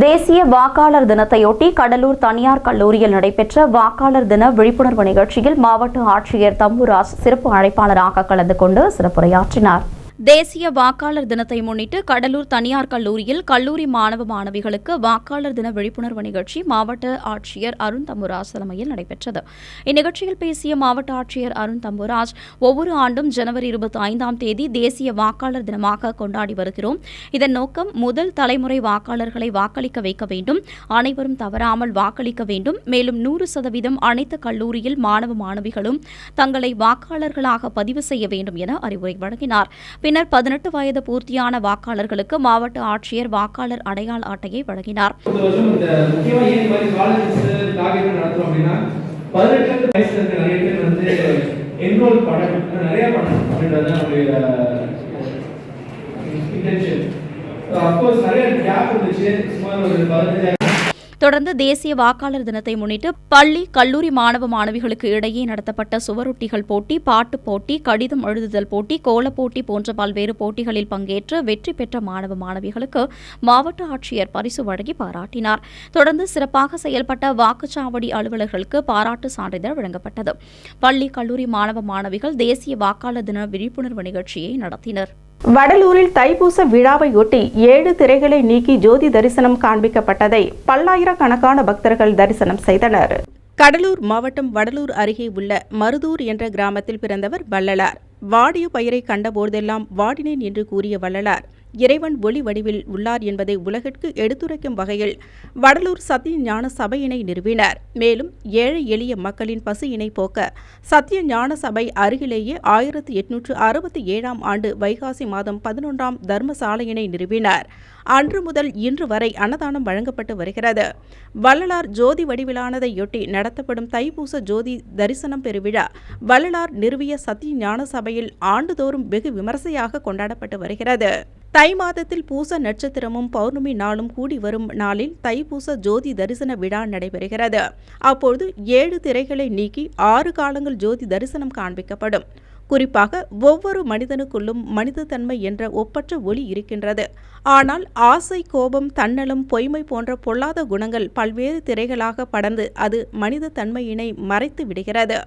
தேசிய வாக்காளர் தினத்தையொட்டி கடலூர் தனியார் கல்லூரியில் நடைபெற்ற வாக்காளர் தின விழிப்புணர்வு நிகழ்ச்சியில் மாவட்ட ஆட்சியர் தம்புராஜ் சிறப்பு அழைப்பாளராக கலந்து கொண்டு சிறப்புரையாற்றினார். தேசிய வாக்காளர் தினத்தை முன்னிட்டு கடலூர் தனியார் கல்லூரியில் கல்லூரி மாணவ மாணவிகளுக்கு வாக்காளர் தின விழிப்புணர்வு நிகழ்ச்சி மாவட்ட ஆட்சியர் அருண் தம்புராஜ் தலைமையில் நடைபெற்றது. இந்நிகழ்ச்சியில் பேசிய மாவட்ட ஆட்சியர் அருண் தம்புராஜ் ஒவ்வொரு ஆண்டும் ஜனவரி இருபத்தி ஐந்தாம் தேதி தேசிய வாக்காளர் தினமாக கொண்டாடி வருகிறோம். இதன் நோக்கம் முதல் தலைமுறை வாக்காளர்களை வாக்களிக்க வைக்க வேண்டும். அனைவரும் தவறாமல் வாக்களிக்க வேண்டும். மேலும் நூறு சதவீதம் அனைத்து கல்லூரியில் மாணவ மாணவிகளும் தங்களை வாக்காளர்களாக பதிவு செய்ய வேண்டும் என அறிவுரை வழங்கினார். பின்னர் பதினெட்டு வயது பூர்த்தியான வாக்காளர்களுக்கு மாவட்ட ஆட்சியர் வாக்காளர் அடையாள அட்டையை வழங்கினார். நிறைய பண்ணணும் அப்படின்றது தான் நம்மளுடைய இன்டென்ஷன் அஃப்கோர்ஸ் நிறைய கேப் இருந்துச்சு. சுமார் ஒரு பதினஞ்சாயிரம் தொடர்ந்து தேசிய வாக்காளர் தினத்தை முன்னிட்டு பள்ளி கல்லூரி மாணவ மாணவிகளுக்கு இடையே நடத்தப்பட்ட சுவரொட்டிகள் போட்டி பாட்டுப் போட்டி கடிதம் எழுதுதல் போட்டி கோலப் போட்டி போன்ற பல்வேறு போட்டிகளில் பங்கேற்று வெற்றி பெற்ற மாணவ மாணவிகளுக்கு மாவட்ட ஆட்சியர் பரிசு வழங்கி பாராட்டினார். தொடர்ந்து சிறப்பாக செயல்பட்ட வாக்குச்சாவடி அலுவலர்களுக்கு பாராட்டு சான்றிதழ் வழங்கப்பட்டது. பள்ளி கல்லூரி மாணவ மாணவிகள் தேசிய வாக்காளர் தின விழிப்புணர்வு நிகழ்ச்சியை நடத்தினர். வடலூரில் தைப்பூச விழாவையொட்டி ஏழு திரைகளை நீக்கி ஜோதி தரிசனம் காண்பிக்கப்பட்டதை பல்லாயிரக்கணக்கான பக்தர்கள் தரிசனம் செய்தனர். கடலூர் மாவட்டம் வடலூர் அருகே உள்ள மருதூர் என்ற கிராமத்தில் பிறந்தவர் வள்ளலார். வாடிய பயிரை கண்டபோதெல்லாம் வாடினேன் என்று கூறிய வள்ளலார். இறைவன் ஒளி வடிவில் உள்ளார் என்பதை உலகிற்கு எடுத்துரைக்கும் வகையில் வடலூர் சத்திய ஞான சபையினை நிறுவினர். மேலும் ஏழை எளிய மக்களின் பசியினை போக்க சத்திய ஞான சபை அருகிலேயே ஆயிரத்தி எட்நூற்று அறுபத்தி ஏழாம் ஆண்டு வைகாசி மாதம் பதினொன்றாம் தர்மசாலையினை நிறுவினார். அன்று முதல் இன்று வரை அன்னதானம் வழங்கப்பட்டு வருகிறது. வள்ளலார் ஜோதி வடிவிலானதையொட்டி நடத்தப்படும் தைப்பூச ஜோதி தரிசனம் பெருவிழா வள்ளலார் நிறுவிய சத்திய ஞான சபையில் ஆண்டுதோறும் வெகு விமர்சையாக கொண்டாடப்பட்டு வருகிறது. தை மாதத்தில் பூச நட்சத்திரமும் பௌர்ணமி நாளும் கூடி வரும் நாளில் தைப்பூச ஜோதி தரிசன விழா நடைபெறுகிறது. அப்பொழுது ஏழு திரைகளை நீக்கி ஆறு காலங்கள் ஜோதி தரிசனம் காண்பிக்கப்படும். குறிப்பாக ஒவ்வொரு மனிதனுக்குள்ளும் மனிதத்தன்மை என்ற ஒப்பற்ற ஒளி இருக்கின்றது. ஆனால் ஆசை கோபம் தன்னலம் பொய்மை போன்ற பொல்லாத குணங்கள் பல்வேறு திரைகளாக படர்ந்து அது மனித தன்மையினை மறைத்து விடுகிறது.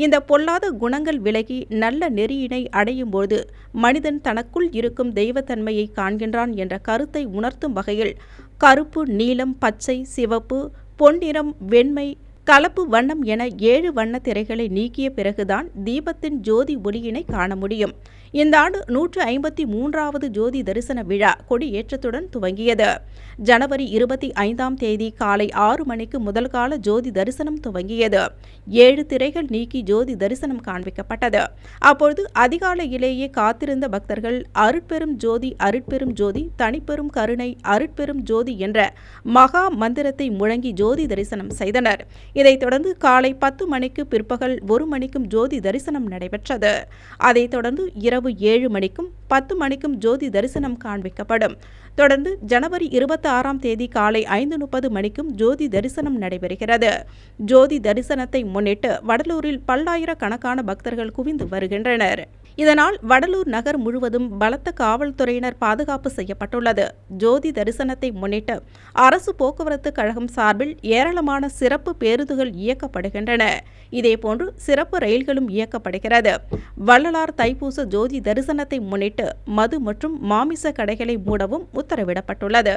இந்த பொல்லாத குணங்கள் விலகி நல்ல நெறியினை அடையும் போது மனிதன் தனக்குள் இருக்கும் தெய்வத்தன்மையை காண்கின்றான் என்ற கருத்தை உணர்த்தும் வகையில் கருப்பு நீலம் பச்சை சிவப்பு பொன்னிறம் வெண்மை கலப்பு வண்ணம் என ஏழு வண்ண திரைகளை நீக்கிய பிறகுதான் தீபத்தின் ஜோதி ஒளியினை காண முடியும். இந்த ஆண்டு நூற்று ஐம்பத்தி மூன்றாவது ஜோதி தரிசன விழா கொடியேற்றத்துடன் துவங்கியது. ஜனவரி இருபத்தி ஐந்தாம் தேதி காலை ஆறு மணிக்கு முதல் கால ஜோதி தரிசனம் துவங்கியது. ஏழு திரைகள் நீக்கி ஜோதி தரிசனம் காண்பிக்கப்பட்டது. அப்பொழுது அதிகாலையிலேயே காத்திருந்த பக்தர்கள் அருட்பெரும் ஜோதி அருட்பெரும் ஜோதி தனிப்பெரும் கருணை அருட்பெரும் ஜோதி என்ற மகா மந்திரத்தை முழங்கி ஜோதி தரிசனம் செய்தனர். இதைத் தொடர்ந்து காலை பத்து மணிக்கு பிற்பகல் ஒரு மணிக்கும் ஜோதி தரிசனம் நடைபெற்றது. அதைத் தொடர்ந்து இரவு ஏழு மணிக்கும் பத்து மணிக்கும் ஜோதி தரிசனம் காண்பிக்கப்படும். தொடர்ந்து ஜனவரி இருபத்தி ஆறாம் தேதி காலை ஐந்து முப்பது மணிக்கும் ஜோதி தரிசனம் நடைபெறுகிறது. ஜோதி தரிசனத்தை முன்னிட்டு வடலூரில் பல்லாயிரக்கணக்கான பக்தர்கள் குவிந்து வருகின்றனர். இதனால் வடலூர் நகர் முழுவதும் பலத்த காவல்துறையினர் பாதுகாப்பு செய்யப்பட்டுள்ளது. ஜோதி தரிசனத்தை முன்னிட்டு அரசு போக்குவரத்து கழகம் சார்பில் ஏராளமான சிறப்பு பேருந்துகள் இயக்கப்படுகின்றன. இதேபோன்று சிறப்பு ரயில்களும் இயக்கப்படுகிறது. வள்ளலார் தைப்பூச ஜோதி தரிசனத்தை முன்னிட்டு மது மற்றும் மாமிச கடைகளை மூடவும் உத்தரவிடப்பட்டுள்ளது.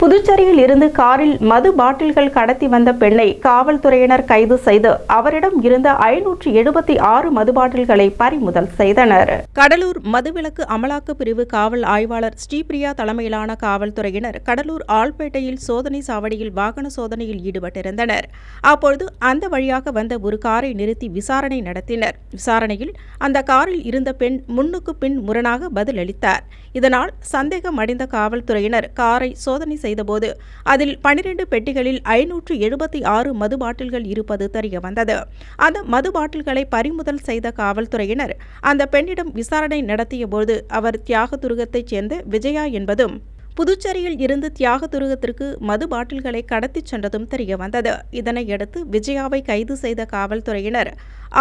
புதுச்சேரியில் இருந்து காரில் மது பாட்டில்கள் கடத்தி வந்த பெண்ணை காவல்துறையினர் கைது செய்து அவரிடம் இருந்த ஐநூற்றி எழுபத்தி ஆறு மது பாட்டில்களை பறிமுதல் செய்தனர். கடலூர் மதுவிலக்கு அமலாக்க பிரிவு காவல் ஆய்வாளர் ஸ்ரீபிரியா தலைமையிலான காவல்துறையினர் கடலூர் ஆள்பேட்டையில் சோதனை சாவடியில் வாகன சோதனையில் ஈடுபட்டிருந்தனர். அப்பொழுது அந்த வழியாக வந்த ஒரு காரை நிறுத்தி விசாரணை நடத்தினர். விசாரணையில் அந்த காரில் இருந்த பெண் முன்னுக்கு பின் முரணாக பதிலளித்தார். இதனால் சந்தேகம் அடைந்த காவல்துறையினர் காரை சோதனை செய்தபோது அதில் பனிரெண்டு பெட்டிகளில் ஐநூற்று எழுபத்தி ஆறு மது பாட்டில்கள் இருப்பது தெரியவந்தது. அந்த மது பாட்டில்களை பறிமுதல் செய்த காவல்துறையினர் அந்த பெண்ணிடம் விசாரணை நடத்தியபோது அவர் தியாகதுருகத்தைச் சேர்ந்த விஜயா என்பதும் புதுச்சேரியில் இருந்து தியாகதுருகத்திற்கு மது பாட்டில்களை கடத்திச் சென்றதும் தெரியவந்தது. இதனையடுத்து விஜயாவை கைது செய்த காவல்துறையினர்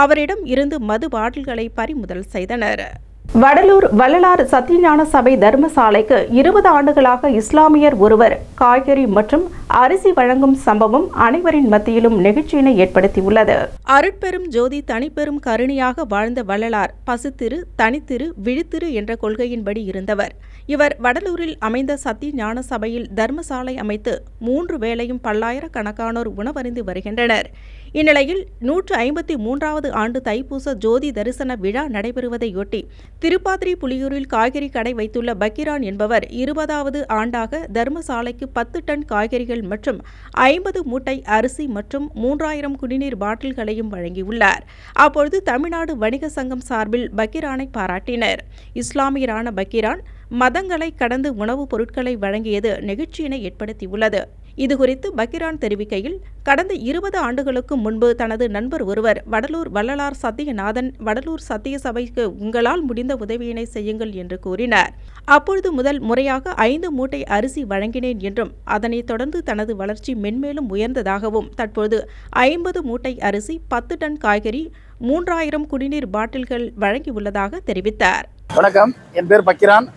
அவரிடம் இருந்து மது பாட்டில்களை பறிமுதல் செய்தனர். வடலூர் வள்ளலார் சத்தியஞான சபை தர்மசாலைக்கு இருபது ஆண்டுகளாக இஸ்லாமியர் ஒருவர் காய்கறி மற்றும் அரிசி வழங்கும் சம்பவம் அனைவரின் மத்தியிலும் நெகிழ்ச்சியினை ஏற்படுத்தியுள்ளது. அருட்பெரும் ஜோதி தனிப்பெரும் கருணியாக வாழ்ந்த வள்ளலார் பசுத்திரு தனித்திரு விழித்திரு என்ற கொள்கையின்படி இருந்தவர். இவர் வடலூரில் அமைந்த சத்திய ஞான சபையில் தர்மசாலை அமைத்து மூன்று வேளையும் பல்லாயிரக்கணக்கானோர் உணவருந்து வருகின்றனர். இந்நிலையில் நூற்று ஐம்பத்தி மூன்றாவது ஆண்டு தைப்பூச ஜோதி தரிசன விழா நடைபெறுவதையொட்டி திருப்பாதிரி புலியூரில் காய்கறி கடை வைத்துள்ள பக்கிரான் என்பவர் இருபதாவது ஆண்டாக தர்மசாலைக்கு பத்து டன் காய்கறிகள் மற்றும் ஐம்பது மூட்டை அரிசி மற்றும் மூன்றாயிரம் குடிநீர் பாட்டில்களையும் வழங்கியுள்ளார். அப்பொழுது தமிழ்நாடு வணிக சங்கம் சார்பில் பக்கிரானை பாராட்டினர். இஸ்லாமியரான பக்கிரான் மதங்களை கடந்து உணவுப் பொருட்களை வழங்கியது நெகிழ்ச்சியினை ஏற்படுத்தியுள்ளது. இதுகுறித்து பகிரான் தெரிவிக்கையில் கடந்த இருபது ஆண்டுகளுக்கு முன்பு தனது நண்பர் ஒருவர் வடலூர் வள்ளலார் சத்தியநாதன் வடலூர் சத்திய சபைக்கு உங்களால் முடிந்த உதவியினை செய்யுங்கள் என்று கூறினார். அப்பொழுது முதல் முறையாக ஐந்து மூட்டை அரிசி வழங்கினேன் என்றும் அதனைத் தொடர்ந்து தனது வளர்ச்சி மென்மேலும் உயர்ந்ததாகவும் தற்போது ஐம்பது மூட்டை அரிசி பத்து டன் காய்கறி மூன்றாயிரம் குடிநீர் பாட்டில்கள் வழங்கியுள்ளதாக தெரிவித்தார். வணக்கம். என் பேர் பக்கிரான்.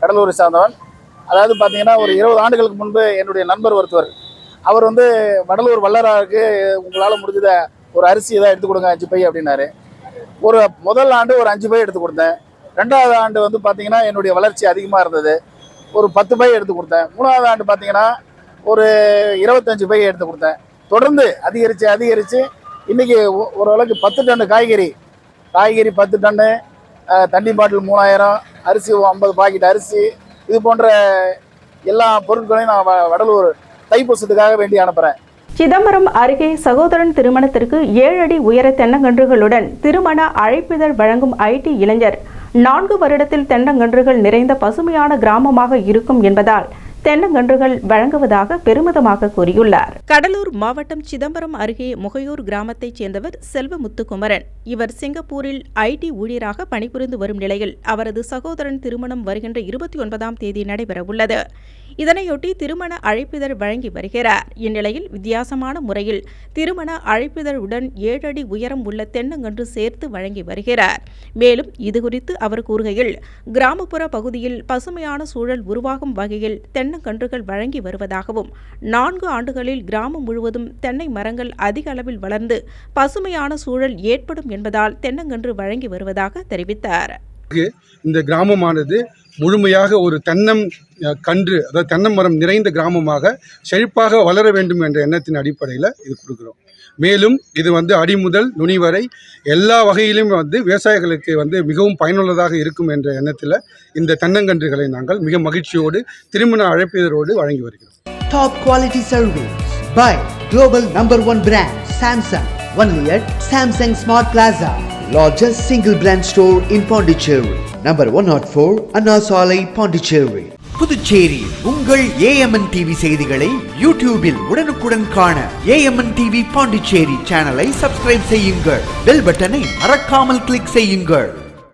கடலூரை சார்ந்தவன். அதாவது பார்த்தீங்கன்னா ஒரு இருபது ஆண்டுகளுக்கு முன்பு என்னுடைய நண்பர் ஒருத்தவர் அவர் வந்து வடலூர் வல்லராருக்கு உங்களால் முடிஞ்சத ஒரு அரிசி தான் எடுத்து கொடுங்க அஞ்சு பை அப்படின்னாரு. ஒரு முதல் ஆண்டு ஒரு அஞ்சு பை எடுத்து கொடுத்தேன். ரெண்டாவது ஆண்டு வந்து பார்த்தீங்கன்னா என்னுடைய வளர்ச்சி அதிகமாக இருந்தது. ஒரு பத்து பை எடுத்து கொடுத்தேன். மூணாவது ஆண்டு பார்த்தீங்கன்னா ஒரு இருபத்தஞ்சு பை எடுத்து கொடுத்தேன். தொடர்ந்து அதிகரித்து அதிகரித்து இன்றைக்கி ஓரளவுக்கு பத்து டன்னு காய்கறி. காய்கறி பத்து டன்னு தண்ணி பாட்டில் மூணாயிரம் அரிசி ஐம்பது பாக்கெட் அரிசி இது போன்ற எல்லா பொருட்களையும் நான் வடலூர் தைப்பூசத்துக்காக வேண்டி அனுப்புகிறேன் சிதம்பரம் அருகே சகோதரன் திருமணத்திற்கு ஏழு அடி உயர தென்னங்கன்றுகளுடன் திருமண அழைப்பிதழ் வழங்கும் ஐடி இளைஞர். நான்கு வருடத்தில் தென்னங்கன்றுகள் நிறைந்த பசுமையான கிராமமாக இருக்கும் என்பதால் தென்னங்கன்றுகள் வழங்குவதாக பெருமிதமாக கூறியுள்ளார். கடலூர் மாவட்டம் சிதம்பரம் அருகே முகையூர் கிராமத்தைச் சேர்ந்தவர் செல்வமுத்துக்குமரன் இவர் சிங்கப்பூரில் ஐடி ஊழியராக பணிபுரிந்து வரும் நிலையில் அவரது சகோதரன் திருமணம் வருகின்ற இருபத்தி ஒன்பதாம் தேதி நடைபெறவுள்ளது. இதனையொட்டி திருமண அழைப்பிதழ் வழங்கி வருகிறார். இந்நிலையில் வித்தியாசமான முறையில் திருமண அழைப்பிதழுடன் ஏழு அடி உயரம் உள்ள தென்னங்கன்று சேர்த்து வழங்கி வருகிறார். மேலும் இதுகுறித்து அவர் கூறுகையில் கிராமப்புற பகுதியில் பசுமையான சூழல் உருவாகும் வகையில் தென்னங்கன்றுகள் வழங்கி வருவதாகவும் நான்கு ஆண்டுகளில் கிராமம் முழுவதும் தென்னை மரங்கள் அதிக அளவில் வளர்ந்து பசுமையான சூழல் ஏற்படும் என்பதால் தென்னங்கன்று வழங்கி வருவதாக தெரிவித்தார். இந்த கிராமமானது முழுமையாக ஒரு தென்னம் கன்று அதாவது தென்னை மரம் நிறைந்த கிராமமாக செழிப்பாக வளர வேண்டும் என்ற எண்ணத்தின் அடிப்படையில் இது கொடுக்குறோம். மேலும் இது வந்து அடிமுதல் நுனி வரை எல்லா வகையிலும் வந்து விவசாயிகளுக்கு வந்து மிகவும் பயனுள்ளதாக இருக்கும் என்ற எண்ணத்தில் இந்த தென்னங்கன்றுகளை நாங்கள் மிக மகிழ்ச்சியோடு திருமண அழைப்பிதரோடு வழங்கி வருகிறோம். Top quality service by global number one brand Samsung Only at Samsung smart plaza largest single brand store in Pondicherry. Number 104 Anna Salai, Pondicherry. Puducherry உங்கள் ஏஎம்என் டிவி செய்திகளை யூடியூபில் உடனுக்குடன் காண ஏஎம்என் டிவி பாண்டிச்சேரி சேனலை சப்ஸ்கிரைப் செய்யுங்கள் பெல் பட்டனை மறக்காமல் click செய்யுங்கள்